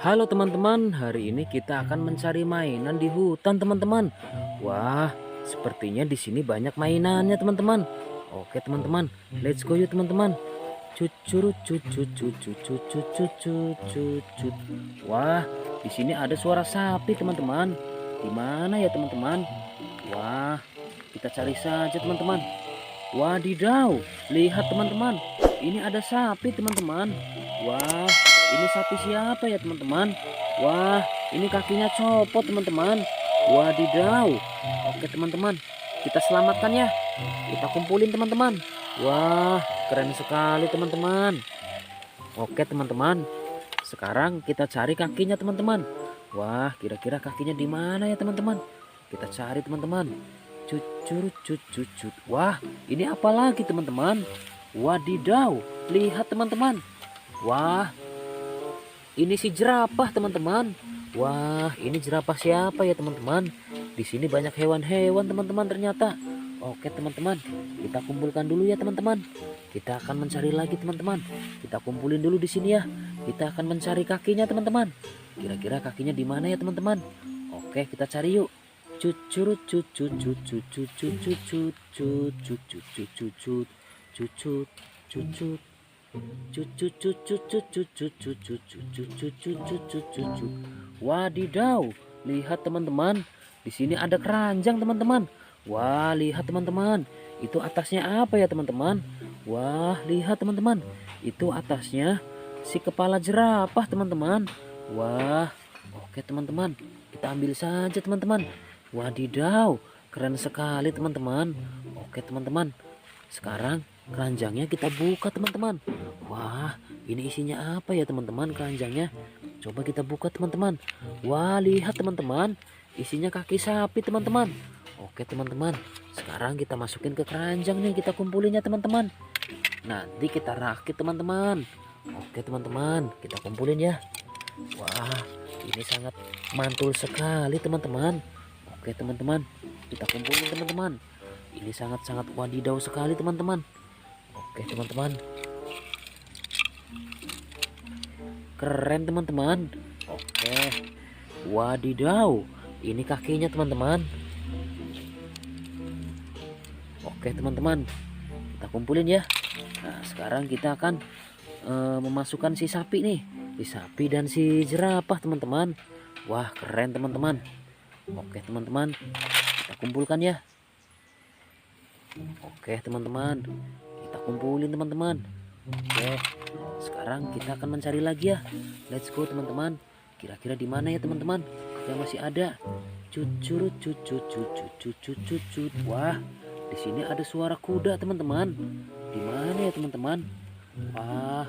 Halo teman-teman, hari ini kita akan mencari mainan di hutan teman-teman. Wah, sepertinya di sini banyak mainannya teman-teman. Oke teman-teman, let's go yuk teman-teman. Cucurut cucut cucut cucut cucut cucut. Wah, di sini ada suara sapi teman-teman. Di mana ya teman-teman? Wah, kita cari saja teman-teman. Wadidaw, lihat teman-teman. Ini ada sapi teman-teman. Wah, ini sapi siapa ya teman-teman? Wah, ini kakinya copot teman-teman. Wadidaw. Oke teman-teman, kita selamatkan ya. Kita kumpulin teman-teman. Wah, keren sekali teman-teman. Oke teman-teman, sekarang kita cari kakinya teman-teman. Wah, kira-kira kakinya di mana ya teman-teman? Kita cari teman-teman. Cucurut cucut. Wah, ini apa lagi teman-teman? Wadidaw, lihat teman-teman. Wah, ini si jerapah teman-teman. Wah, ini jerapah siapa ya teman-teman? Di sini banyak hewan-hewan teman-teman ternyata. Oke teman-teman, kita kumpulkan dulu ya teman-teman. Kita akan mencari lagi teman-teman. Kita kumpulin dulu di sini ya. Kita akan mencari kakinya teman-teman. Kira-kira kakinya di mana ya teman-teman? Oke, kita cari yuk. Cucurut cucut cucut cucut cucut cucut cucut cucut cucut cucut cucut cucut cucut cucut cucut cucut cucut Wadidaw, lihat teman-teman. Di sini ada keranjang teman-teman. Wah, lihat teman-teman. Itu atasnya apa ya teman-teman? Wah, lihat teman-teman. Itu atasnya si kepala jerapah teman-teman. Wah, oke teman-teman. Kita ambil saja teman-teman. Wadidaw, keren sekali teman-teman. Oke teman-teman. Sekarang keranjangnya kita buka teman-teman. Wah, ini isinya apa ya teman-teman keranjangnya? Coba kita buka teman-teman. Wah, lihat teman-teman. Isinya kaki sapi teman-teman. Oke teman-teman. Sekarang kita masukin ke keranjang nih. Kita kumpulinnya teman-teman. Nanti kita rakit teman-teman. Oke teman-teman. Kita kumpulin ya. Wah, ini sangat mantul sekali teman-teman. Oke teman-teman. Kita kumpulin teman-teman. Ini sangat-sangat wadidaw sekali teman-teman. Oke teman-teman. Keren teman-teman. Oke. Wadidaw. Ini kakinya teman-teman. Oke teman-teman. Kita kumpulin ya. Nah, sekarang kita akan eh, memasukkan si sapi nih. Si sapi dan si jerapah teman-teman. Wah, keren teman-teman. Oke teman-teman. Kita kumpulkan ya. Oke teman-teman. Kumpulin teman-teman. Oke. Sekarang kita akan mencari lagi ya. Let's go teman-teman. Kira-kira di mana ya teman-teman? Yang masih ada. Cucurut cucut cucut cucut cucut. Wah, di sini ada suara kuda teman-teman. Di mana ya teman-teman? Wah,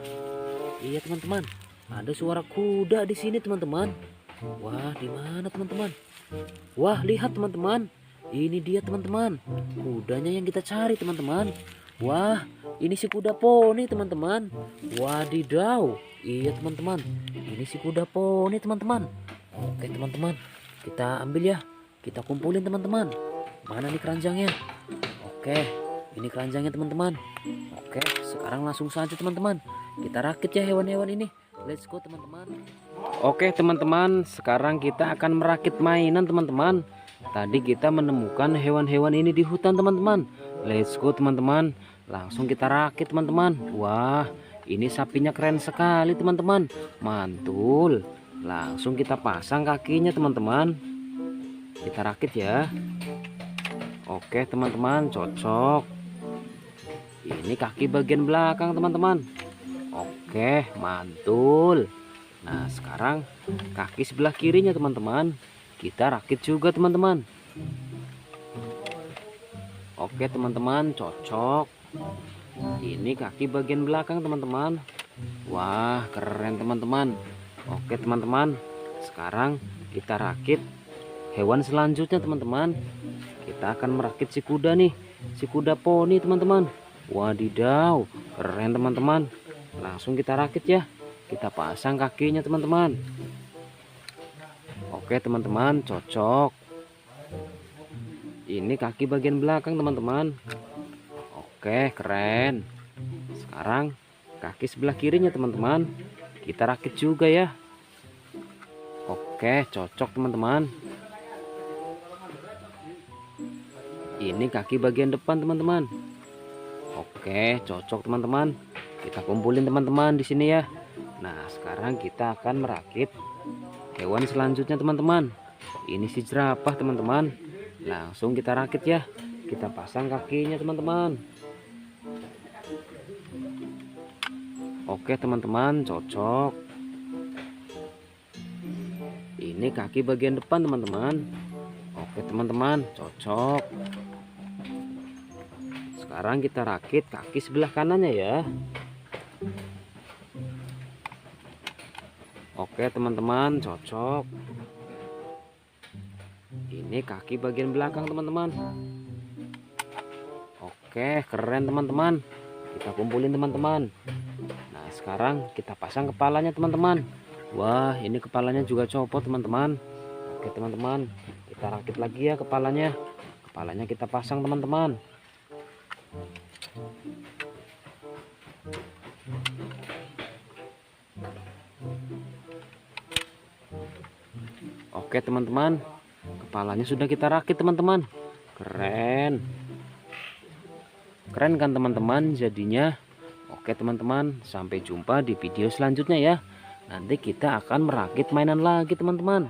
iya teman-teman. Ada suara kuda di sini teman-teman. Wah, di mana teman-teman? Wah, lihat teman-teman. Ini dia teman-teman. Kudanya yang kita cari teman-teman. Wah, ini si kuda poni teman-teman. Wadidaw. Iya teman-teman. Ini si kuda poni teman-teman. Oke teman-teman. Kita ambil ya. Kita kumpulin teman-teman. Mana nih keranjangnya? Oke. Ini keranjangnya teman-teman. Oke. Sekarang langsung saja teman-teman. Kita rakit ya hewan-hewan ini. Let's go teman-teman. Oke teman-teman. Sekarang kita akan merakit mainan teman-teman. Tadi kita menemukan hewan-hewan ini di hutan teman-teman. Let's go teman-teman. Langsung kita rakit teman-teman. Wah, ini sapinya keren sekali teman-teman. Mantul. Langsung kita pasang kakinya teman-teman. Kita rakit ya. Oke teman-teman, cocok. Ini kaki bagian belakang teman-teman. Oke, mantul. Nah, sekarang kaki sebelah kirinya teman-teman. Kita rakit juga teman-teman. Oke teman-teman, cocok. Ini kaki bagian belakang teman-teman. Wah, keren teman-teman. Oke teman-teman. Sekarang kita rakit hewan selanjutnya teman-teman. Kita akan merakit si kuda nih. Si kuda poni teman-teman. Wadidaw, keren teman-teman. Langsung kita rakit ya. Kita pasang kakinya teman-teman. Oke teman-teman, cocok. Ini kaki bagian belakang teman-teman. Oke, keren. Sekarang kaki sebelah kirinya teman-teman. Kita rakit juga ya. Oke, cocok teman-teman. Ini kaki bagian depan teman-teman. Oke, cocok teman-teman. Kita kumpulin teman-teman di sini ya. Nah, sekarang kita akan merakit hewan selanjutnya teman-teman. Ini si jerapah teman-teman. Langsung kita rakit ya. Kita pasang kakinya teman-teman. Oke teman-teman, cocok. Ini kaki bagian depan teman-teman. Oke teman-teman, cocok. Sekarang kita rakit kaki sebelah kanannya ya. Oke teman-teman, cocok. Ini kaki bagian belakang teman-teman. Oke, keren teman-teman. Kita kumpulin teman-teman. Sekarang kita pasang kepalanya teman-teman. Wah, ini kepalanya juga copot teman-teman. Oke teman-teman, kita rakit lagi ya kepalanya. Kepalanya kita pasang teman-teman. Oke teman-teman, kepalanya sudah kita rakit teman-teman. Keren. Keren kan teman-teman jadinya. Oke teman-teman, sampai jumpa di video selanjutnya ya. Nanti kita akan merakit mainan lagi teman-teman.